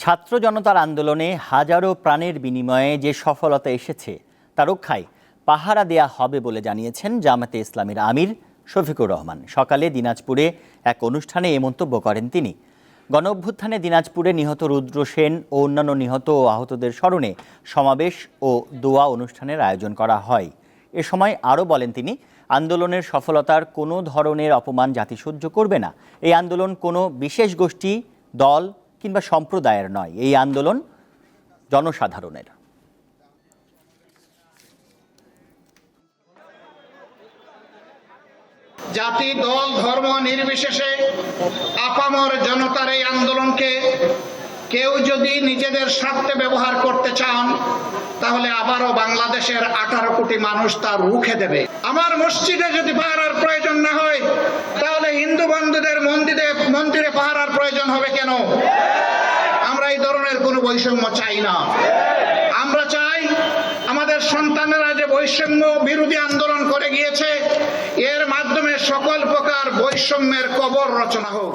ছাত্র জনতার আন্দোলনে হাজারো প্রাণের বিনিময়ে যে সফলতা এসেছে, তা রক্ষায় পাহারা দেয়া হবে বলে জানিয়েছেন জামাতে ইসলামীর আমির শফিকুর রহমান। সকালে দিনাজপুরে এক অনুষ্ঠানে এ মন্তব্য করেন তিনি। গণ অভ্যুত্থানে দিনাজপুরে নিহত রুদ্র সেন ও অন্যান্য নিহত ও আহতদের স্মরণে সমাবেশ ও দোয়া অনুষ্ঠানের আয়োজন করা হয়। এ সময় আরও বলেন তিনি, আন্দোলনের সফলতার কোনো ধরনের অপমান জাতি সহ্য করবে না। এই আন্দোলন কোনো বিশেষ গোষ্ঠী, দল কিংবা সম্প্রদায়ের নয়, এই আন্দোলন জনসাধারণের। জাতি, দল, ধর্ম নির্বিশেষে আপামর জনতার এই আন্দোলনকে কেউ যদি নিজেদের স্বার্থে ব্যবহার করতে চান, তাহলে আবারও বাংলাদেশের আঠারো কোটি মানুষ তা রুখে দেবে। আমার মসজিদে যদি পাহারার প্রয়োজন না হয়, তাহলে হিন্দু বন্ধুদের মন্দিরে মন্দিরে পাহারার প্রয়োজন হবে কেন আমরা এই ধরনের কোনো বৈষম্য চাই না। আমরা চাই আমাদের সন্তানেরা যে বৈষম্য বিরোধী আন্দোলন করে গিয়েছে, এর মাধ্যমে সকল প্রকার বৈষম্যের কবর রচনা হোক।